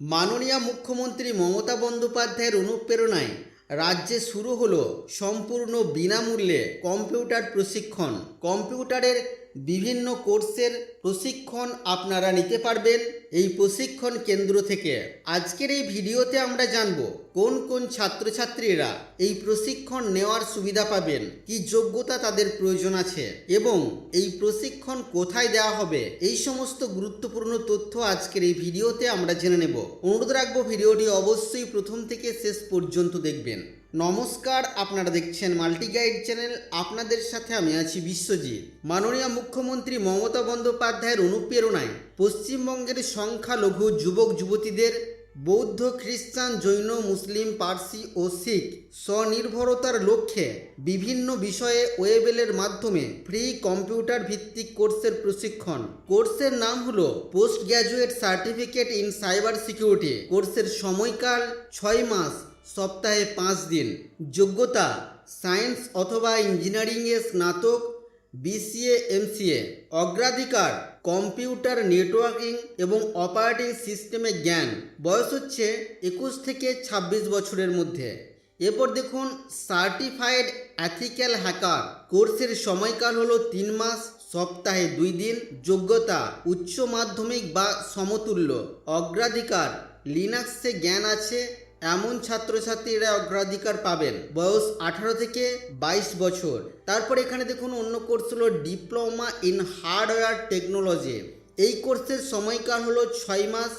মাননীয় মুখ্যমন্ত্রী মমতা বন্দ্যোপাধ্যায়ের অনুপ্রেরণায় রাজ্যে শুরু হলো সম্পূর্ণ বিনামূল্যে কম্পিউটার প্রশিক্ষণ। কম্পিউটারের বিভিন্ন কোর্সের প্রশিক্ষণ আপনারা নিতে পারবেন এই প্রশিক্ষণ কেন্দ্র থেকে। আজকের এই ভিডিওতে আমরা জানব কোন কোন ছাত্রছাত্রীরা এই প্রশিক্ষণ নেওয়ার সুবিধা পাবেন, কি যোগ্যতা তাদের প্রয়োজন আছে এবং এই প্রশিক্ষণ কোথায় দেওয়া হবে, এই সমস্ত গুরুত্বপূর্ণ তথ্য আজকের এই ভিডিওতে আমরা জেনে নেব। অনুরোধ রাখব ভিডিওটি অবশ্যই প্রথম থেকে শেষ পর্যন্ত দেখবেন। নমস্কার, আপনারা দেখছেন মাল্টি গাইড চ্যানেল। আপনাদের সাথে আমি আছি বিশ্বজিৎ। মাননীয় মুখ্যমন্ত্রী মমতা বন্দ্যোপাধ্যায়ের অনুপ্রেরণায় পশ্চিমবঙ্গের সংখ্যালঘু যুবক যুবতীদের বৌদ্ধ, খ্রিস্টান, জৈন, মুসলিম, পার্সি ও শিখ স্বনির্ভরতার লক্ষ্যে বিভিন্ন বিষয়ে ওয়েবেলের মাধ্যমে ফ্রি কম্পিউটার ভিত্তিক কোর্সের প্রশিক্ষণ। কোর্সের নাম হল post graduate certificate in cyber security. কোর্সের সময়কাল ছয় মাস। সপ্তাহে পাঁচ দিন। যোগ্যতা, সায়েন্স অথবা ইঞ্জিনিয়ারিংয়ে স্নাতক, বিসিএ, এমসিএ। অগ্রাধিকার, কম্পিউটার নেটওয়ার্কিং এবং অপারেটিং সিস্টেমে জ্ঞান। বয়স হচ্ছে একুশ থেকে ২৬ বছরের মধ্যে। এরপর দেখুন, সার্টিফাইড অ্যাথিক্যাল হ্যাকার। কোর্সের সময়কাল হলো তিন মাস, সপ্তাহে দুই দিন। যোগ্যতা, উচ্চ মাধ্যমিক বা সমতুল্য। অগ্রাধিকার, লিনাক্সে জ্ঞান আছে এমন ছাত্রছাত্রীরা অগ্রাধিকার পাবেন। বয়স আঠারো থেকে বাইশ বছর। তারপর এখানে দেখুন অন্য কোর্স হলো ডিপ্লোমা ইন হার্ডওয়্যার টেকনোলজি এই কোর্সের সময়কাল হলো ছয় মাস,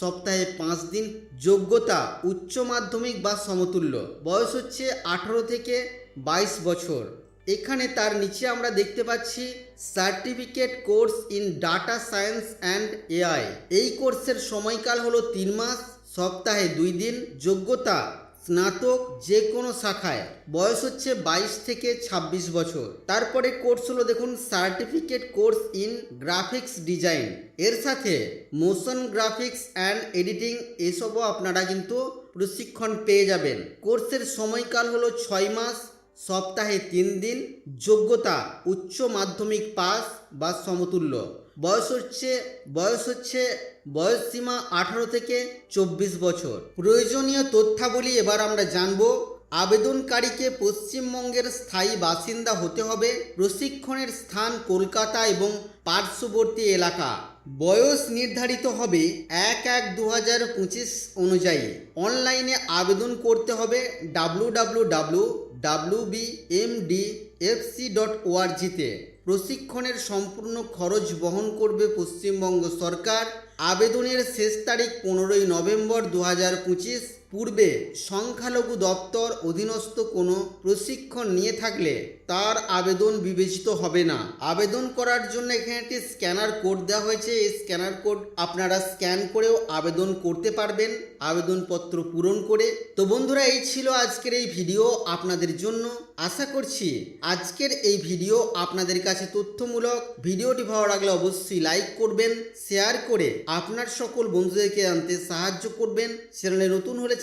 সপ্তাহে পাঁচ দিন। যোগ্যতা উচ্চ মাধ্যমিক বা সমতুল্য। বয়স হচ্ছে আঠারো থেকে বাইশ বছর। এখানে তার নিচে আমরা দেখতে পাচ্ছি certificate course in data science and AI. এই কোর্সের সময়কাল হলো তিন মাস, সপ্তাহে দুই দিন। যোগ্যতা, স্নাতক যে কোনো শাখায়। বয়স হচ্ছে বাইশ থেকে ২৬ বছর। তারপরে কোর্স হলো দেখুন certificate course in graphics design. এর সাথে মোশন গ্রাফিক্স অ্যান্ড এডিটিং এসবও আপনারা কিন্তু প্রশিক্ষণ পেয়ে যাবেন। কোর্সের সময়কাল হলো ছয় মাস সপ্তাহে তিন দিন যোগ্যতা উচ্চ মাধ্যমিক পাস বা সমতুল্য। বয়স হচ্ছে বয়স হচ্ছে বয়স সীমা আঠারো থেকে চব্বিশ বছর। প্রয়োজনীয় তথ্যাবলী এবার আমরা জানব। আবেদনকারীকে পশ্চিমবঙ্গের স্থায়ী বাসিন্দা হতে হবে প্রশিক্ষণের স্থান কলকাতা এবং পার্শ্ববর্তী এলাকা। বয়স নির্ধারিত হবে এক এক দু হাজার পঁচিশ অনুযায়ী। অনলাইনে আবেদন করতে হবে W W W W B M D F C dot ওআরজিতে প্রশিক্ষণের সম্পূর্ণ খরচ বহন করবে পশ্চিমবঙ্গ সরকার। আবেদনের শেষ তারিখ পনেরোই নভেম্বর দু হাজার পঁচিশ। পূর্বে সংখ্যালঘু দপ্তর অধীনস্থ কোনো প্রশিক্ষণ নিয়ে থাকলে তার আবেদন বিবেচিত হবে না। আবেদন করার জন্য এখানে একটি স্ক্যানার কোড দেওয়া হয়েছে। এই স্ক্যানার কোড আপনারা স্ক্যান করেও আবেদন করতে পারবেন, আবেদনপত্র পূরণ করে। তো বন্ধুরা, এই ছিল আজকের এই ভিডিও আপনাদের জন্য। আশা করছি আজকের এই ভিডিও আপনাদের কাছে তথ্যমূলক। ভিডিওটি ভালো লাগলে অবশ্যই লাইক করবেন, শেয়ার করে আপনার সকল বন্ধুদেরকে আনতে সাহায্য করবেন। চ্যানেলে নতুন হলে